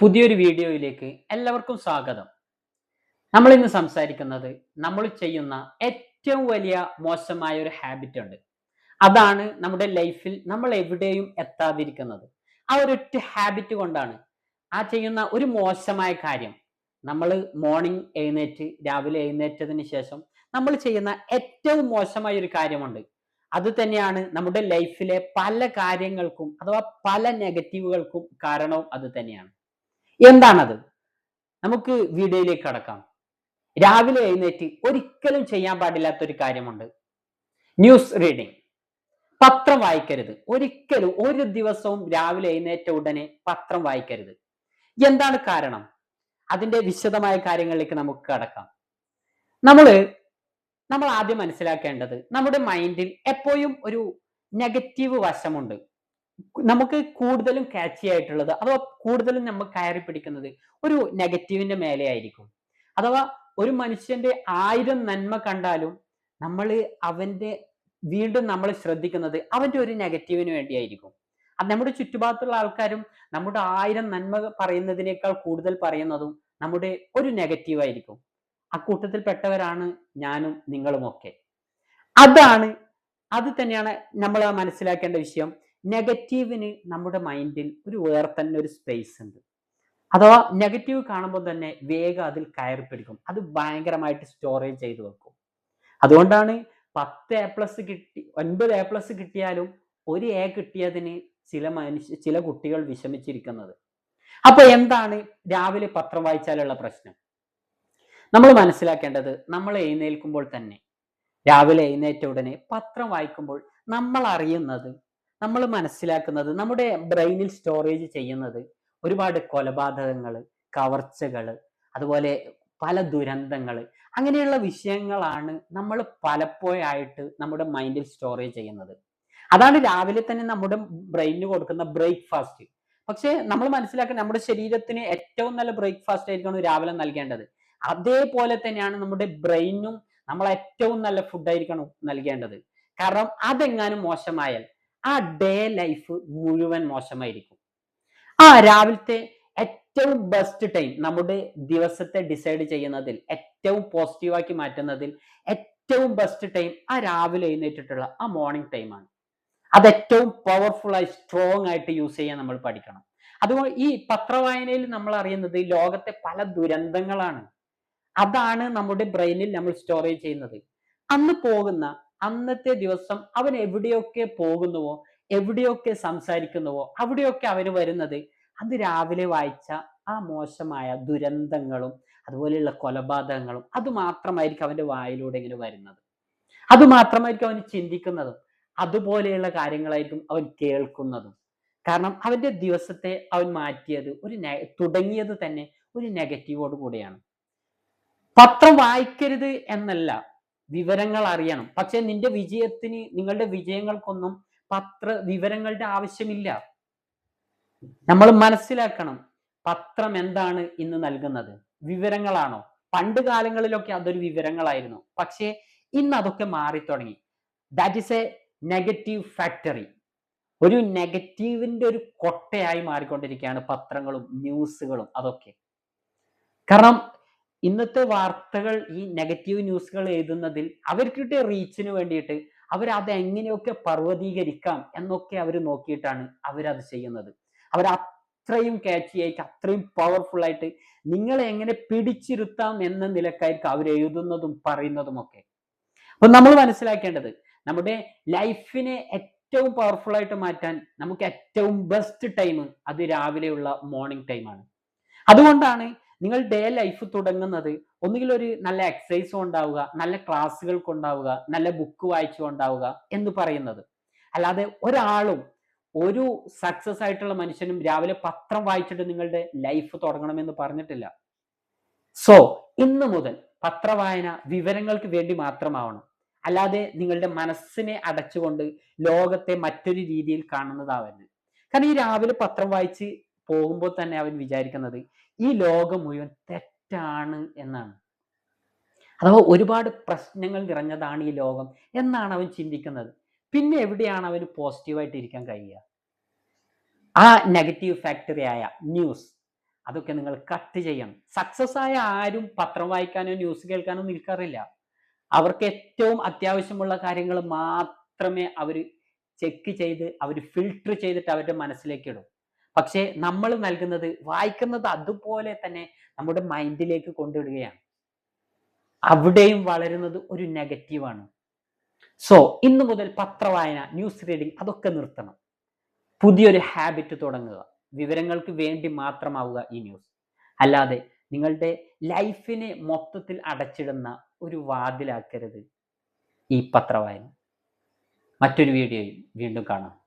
പുതിയൊരു വീഡിയോയിലേക്ക് എല്ലാവർക്കും സ്വാഗതം. നമ്മൾ ഇന്ന് സംസാരിക്കുന്നത് നമ്മൾ ചെയ്യുന്ന ഏറ്റവും വലിയ മോശമായ ഒരു ഹാബിറ്റ് ഉണ്ട്. അതാണ് നമ്മുടെ ലൈഫിൽ നമ്മൾ എവിടെയും എത്താതിരിക്കുന്നത്. ആ ഒരൊറ്റ ഹാബിറ്റ് കൊണ്ടാണ് ആ ചെയ്യുന്ന ഒരു മോശമായ കാര്യം. നമ്മൾ മോർണിംഗ് എഴുന്നേറ്റ് രാവിലെ എഴുന്നേറ്റതിന് ശേഷം നമ്മൾ ചെയ്യുന്ന ഏറ്റവും മോശമായ ഒരു കാര്യമുണ്ട്. അത് തന്നെയാണ് നമ്മുടെ ലൈഫിലെ പല കാര്യങ്ങൾക്കും അഥവാ പല നെഗറ്റീവുകൾക്കും കാരണവും അത് തന്നെയാണ്. എന്താണത്? നമുക്ക് വീഡിയോയിലേക്ക് കടക്കാം. രാവിലെ എഴുന്നേറ്റ് ഒരിക്കലും ചെയ്യാൻ പാടില്ലാത്ത ഒരു കാര്യമുണ്ട്. ന്യൂസ് റീഡിംഗ് പത്രം വായിക്കരുത്. ഒരിക്കലും ഒരു ദിവസവും രാവിലെ എഴുന്നേറ്റ ഉടനെ പത്രം വായിക്കരുത്. എന്താണ് കാരണം? അതിന്റെ വിശദമായ കാര്യങ്ങളിലേക്ക് നമുക്ക് കടക്കാം. നമ്മൾ നമ്മൾ ആദ്യം മനസ്സിലാക്കേണ്ടത് നമ്മുടെ മൈൻഡിൽ എപ്പോഴും ഒരു നെഗറ്റീവ് വശമുണ്ട്. നമുക്ക് കൂടുതലും കാച്ചി ആയിട്ടുള്ളത് അഥവാ കൂടുതലും നമ്മൾ കയറി പിടിക്കുന്നത് ഒരു നെഗറ്റീവിന്റെ മേലെ ആയിരിക്കും. അഥവാ ഒരു മനുഷ്യന്റെ ആയിരം നന്മ കണ്ടാലും നമ്മൾ അവന്റെ വീണ്ടും നമ്മൾ ശ്രദ്ധിക്കുന്നത് അവന്റെ ഒരു നെഗറ്റീവിന് വേണ്ടിയായിരിക്കും അത് നമ്മുടെ ചുറ്റുഭാഗത്തുള്ള ആൾക്കാരും നമ്മുടെ ആയിരം നന്മ പറയുന്നതിനേക്കാൾ കൂടുതൽ പറയുന്നതും നമ്മുടെ ഒരു നെഗറ്റീവ് ആയിരിക്കും. അക്കൂട്ടത്തിൽ പെട്ടവരാണ് ഞാനും നിങ്ങളും ഒക്കെ അതാണ് അത് തന്നെയാണ് നമ്മൾ മനസ്സിലാക്കേണ്ട വിഷയം. നെഗറ്റീവിന് നമ്മുടെ മൈൻഡിൽ ഒരു വേറെ തന്നെ ഒരു സ്പേസ് ഉണ്ട്. അഥവാ നെഗറ്റീവ് കാണുമ്പോൾ തന്നെ വേഗം അതിൽ കയറി പിടിക്കും. അത് ഭയങ്കരമായിട്ട് സ്റ്റോറേജ് ചെയ്ത് വെക്കും. അതുകൊണ്ടാണ് പത്ത് എ പ്ലസ് കിട്ടി ഒൻപത് എ പ്ലസ് കിട്ടിയാലും ഒരു എ കിട്ടിയതിന് ചില മനുഷ്യ ചില കുട്ടികൾ വിഷമിച്ചിരിക്കുന്നത്. അപ്പൊ എന്താണ് രാവിലെ പത്രം വായിച്ചാലുള്ള പ്രശ്നം? നമ്മൾ മനസ്സിലാക്കേണ്ടത് നമ്മൾ എഴുന്നേൽക്കുമ്പോൾ തന്നെ രാവിലെ എഴുന്നേറ്റ ഉടനെ പത്രം വായിക്കുമ്പോൾ നമ്മൾ അറിയുന്നത് നമ്മൾ മനസ്സിലാക്കുന്നത് നമ്മുടെ ബ്രെയിനിൽ സ്റ്റോറേജ് ചെയ്യുന്നത് ഒരുപാട് കൊലപാതകങ്ങൾ കവർച്ചകൾ അതുപോലെ പല ദുരന്തങ്ങൾ അങ്ങനെയുള്ള വിഷയങ്ങളാണ് നമ്മൾ പലപ്പോഴായിട്ട് നമ്മുടെ മൈൻഡിൽ സ്റ്റോറേജ് ചെയ്യുന്നത്. അതാണ് രാവിലെ തന്നെ നമ്മുടെ ബ്രെയിനിന് കൊടുക്കുന്ന ബ്രേക്ക്ഫാസ്റ്റ്. പക്ഷേ നമ്മൾ മനസ്സിലാക്കുക നമ്മുടെ ശരീരത്തിന് ഏറ്റവും നല്ല ബ്രേക്ക്ഫാസ്റ്റ് ആയിരിക്കണം രാവിലെ നൽകേണ്ടത്. അതേപോലെ തന്നെയാണ് നമ്മുടെ ബ്രെയിനും നമ്മൾ ഏറ്റവും നല്ല ഫുഡ് ആയിരിക്കണം നൽകേണ്ടത്. കാരണം അതെങ്ങാനും മോശമായാൽ ആ ഡേ ലൈഫ് മുഴുവൻ മോശമായിരിക്കും. ആ രാവിലത്തെ ഏറ്റവും ബെസ്റ്റ് ടൈം നമ്മുടെ ദിവസത്തെ ഡിസൈഡ് ചെയ്യുന്നതിൽ ഏറ്റവും പോസിറ്റീവാക്കി മാറ്റുന്നതിൽ ഏറ്റവും ബെസ്റ്റ് ടൈം ആ രാവിലെ എഴുന്നേറ്റിട്ടുള്ള ആ മോർണിംഗ് ടൈമാണ് അത് ഏറ്റവും പവർഫുൾ ആയി സ്ട്രോങ് ആയിട്ട് യൂസ് ചെയ്യാൻ നമ്മൾ പഠിക്കണം. അതുപോലെ ഈ പത്രവായനയിൽ നമ്മൾ അറിയുന്നത് ലോകത്തെ പല ദുരന്തങ്ങളാണ്. അതാണ് നമ്മുടെ ബ്രെയിനിൽ നമ്മൾ സ്റ്റോറേജ് ചെയ്യുന്നത്. അന്ന് പോകുന്ന അന്നത്തെ ദിവസം അവൻ എവിടെയൊക്കെ പോകുന്നുവോ എവിടെയൊക്കെ സംസാരിക്കുന്നുവോ അവിടെയൊക്കെ അവന് വരുന്നത്? അത് രാവിലെ വായിച്ച ആ മോശമായ ദുരന്തങ്ങളും അതുപോലെയുള്ള കൊലപാതകങ്ങളും അത് മാത്രമായിരിക്കും അവന്റെ വായിലൂടെ ഇങ്ങനെ വരുന്നത്. അത് മാത്രമായിരിക്കും അവന് ചിന്തിക്കുന്നതും അതുപോലെയുള്ള കാര്യങ്ങളായിരിക്കും അവൻ കേൾക്കുന്നതും. കാരണം അവന്റെ ദിവസത്തെ അവൻ മാറ്റിയത് ഒരു തുടങ്ങിയത് തന്നെ ഒരു നെഗറ്റീവോട് കൂടിയാണ്. പത്രം വായിക്കരുത് എന്നല്ല വിവരങ്ങൾ അറിയണം പക്ഷെ നിന്റെ വിജയത്തിന് നിങ്ങളുടെ വിജയങ്ങൾക്കൊന്നും പത്ര വിവരങ്ങളുടെ ആവശ്യമില്ല. നമ്മൾ മനസ്സിലാക്കണം പത്രം എന്താണ് ഇന്ന് നൽകുന്നത്. വിവരങ്ങളാണോ? പണ്ട് കാലങ്ങളിലൊക്കെ അതൊരു വിവരങ്ങളായിരുന്നു. പക്ഷേ ഇന്ന് അതൊക്കെ മാറി തുടങ്ങി that is a negative factory ഒരു നെഗറ്റീവിന്റെ ഒരു കൊട്ടയായി മാറിക്കൊണ്ടിരിക്കുകയാണ് പത്രങ്ങളും ന്യൂസുകളും അതൊക്കെ. കാരണം ഇന്നത്തെ വാർത്തകൾ ഈ നെഗറ്റീവ് ന്യൂസുകൾ എഴുതുന്നതിൽ അവർക്ക് കിട്ടിയ റീച്ചിന് വേണ്ടിയിട്ട് അവർ അത് എങ്ങനെയൊക്കെ പർവതീകരിക്കാം എന്നൊക്കെ അവർ നോക്കിയിട്ടാണ് അവരത് ചെയ്യുന്നത്. അവർ അത്രയും ക്യാച്ചി ആയിട്ട് അത്രയും പവർഫുൾ ആയിട്ട് നിങ്ങളെ എങ്ങനെ പിടിച്ചിരുത്താം എന്ന നിലക്കായിരിക്കും അവർ എഴുതുന്നതും പറയുന്നതും ഒക്കെ. അപ്പൊ നമ്മൾ മനസ്സിലാക്കേണ്ടത് നമ്മുടെ ലൈഫിനെ ഏറ്റവും പവർഫുൾ ആയിട്ട് മാറ്റാൻ നമുക്ക് ഏറ്റവും ബെസ്റ്റ് ടൈം അത് രാവിലെയുള്ള മോർണിംഗ് ടൈമാണ് അതുകൊണ്ടാണ് നിങ്ങൾ ഡേ ലൈഫ് തുടങ്ങുന്നത് ഒന്നുകിൽ ഒരു നല്ല എക്സസൈസ് കൊണ്ടാവുക നല്ല ക്ലാസ്സുകൾ കൊണ്ടാവുക നല്ല ബുക്ക് വായിച്ചു കൊണ്ടാവുക എന്ന് പറയുന്നത്. അല്ലാതെ ഒരാളും ഒരു സക്സസ് ആയിട്ടുള്ള മനുഷ്യനും രാവിലെ പത്രം വായിച്ചിട്ട് നിങ്ങളുടെ ലൈഫ് തുടങ്ങണമെന്ന് പറഞ്ഞിട്ടില്ല. സോ ഇന്ന് മുതൽ പത്രവായന വിവരങ്ങൾക്ക് വേണ്ടി മാത്രമാവണം. അല്ലാതെ നിങ്ങളുടെ മനസ്സിനെ അടച്ചുകൊണ്ട് ലോകത്തെ മറ്റൊരു രീതിയിൽ കാണുന്നതാവരുത്. കാരണം ഈ രാവിലെ പത്രം വായിച്ച് പോകുമ്പോൾ തന്നെ അവൻ വിചാരിക്കുന്നത് ഈ ലോകം മുഴുവൻ തെറ്റാണ് എന്നാണ്. അഥവാ ഒരുപാട് പ്രശ്നങ്ങൾ നിറഞ്ഞതാണ് ഈ ലോകം എന്നാണ് അവൻ ചിന്തിക്കുന്നത്. പിന്നെ എവിടെയാണ് അവന് പോസിറ്റീവായിട്ട് ഇരിക്കാൻ കഴിയുക? ആ നെഗറ്റീവ് ഫാക്ടറി ആയ ന്യൂസ് അതൊക്കെ നിങ്ങൾ കട്ട് ചെയ്യണം. സക്സസ് ആയ ആരും പത്രം വായിക്കാനോ ന്യൂസ് കേൾക്കാനോ നിൽക്കാറില്ല. അവർക്ക് ഏറ്റവും അത്യാവശ്യമുള്ള കാര്യങ്ങൾ മാത്രമേ അവർ ചെക്ക് ചെയ്ത് അവർ ഫിൽട്ടർ ചെയ്തിട്ട് അവരുടെ മനസ്സിലേക്ക് ഇടും. പക്ഷേ നമ്മൾ നൽകുന്നത് വായിക്കുന്നത് അതുപോലെ തന്നെ നമ്മുടെ മൈൻഡിലേക്ക് കൊണ്ടുവിടുകയാണ്. അവിടെയും വളരുന്നത് ഒരു നെഗറ്റീവാണ് സോ ഇന്ന് മുതൽ പത്രവായന ന്യൂസ് റീഡിംഗ് അതൊക്കെ നിർത്തണം. പുതിയൊരു ഹാബിറ്റ് തുടങ്ങുക. വിവരങ്ങൾക്ക് വേണ്ടി മാത്രമാവുക ഈ ന്യൂസ് അല്ലാതെ നിങ്ങളുടെ ലൈഫിനെ മൊത്തത്തിൽ അടച്ചിടുന്ന ഒരു വാതിലാക്കരുത് ഈ പത്രവായന. മറ്റൊരു വീഡിയോയിൽ വീണ്ടും കാണാം.